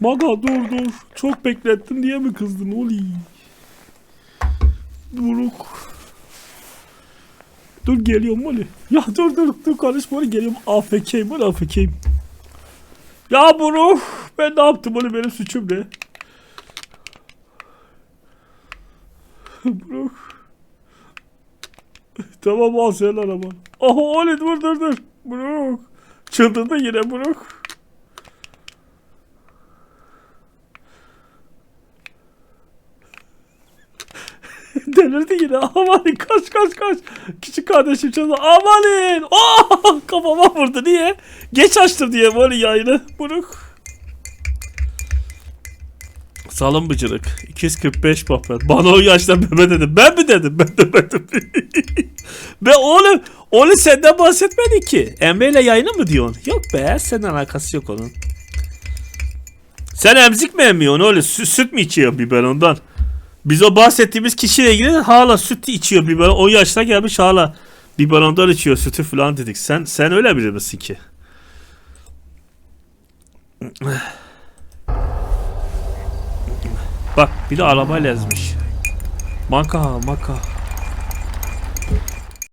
Maga dur dur. Çok beklettim diye mi kızdın Oli? Buruk. Dur geliyorum Oli. Ya dur dur dur karışma Oli geliyorum. AFK'yim Oli AFK'yim. Ya Buruk. Ben ne yaptım Oli benim suçum ne? Buruk. Tamam al sen araba. Aha Oli dur dur dur. Buruk. Çıldırdı yine Buruk. Delirdi yine. Amanın kaç kaç kaç. Küçük kardeşim çaldı. Amanın. Oh, kafama vurdu. Niye? Geç açtım diye böyle yayını. Buruk. Salın bıcırık. 245 papel. Bana o yaşta bebe dedim. Ben mi dedim? Ben demedim. Be oğlum. Oğlum senden bahsetmedi ki. Emre ile yayını mı diyorsun? Yok be. Senin alakası yok onun. Sen emzik mi emmiyorsun oğlum? Sü- süt mü içiyorsun biberondan? Biz o bahsettiğimiz kişiyle ilgili hala süt içiyor biberon. O yaşta gelmiş hala biberondan içiyor sütü falan dedik. Sen sen öyle bilir misin ki? Bak bir de arabayla ezmiş. Maka maka.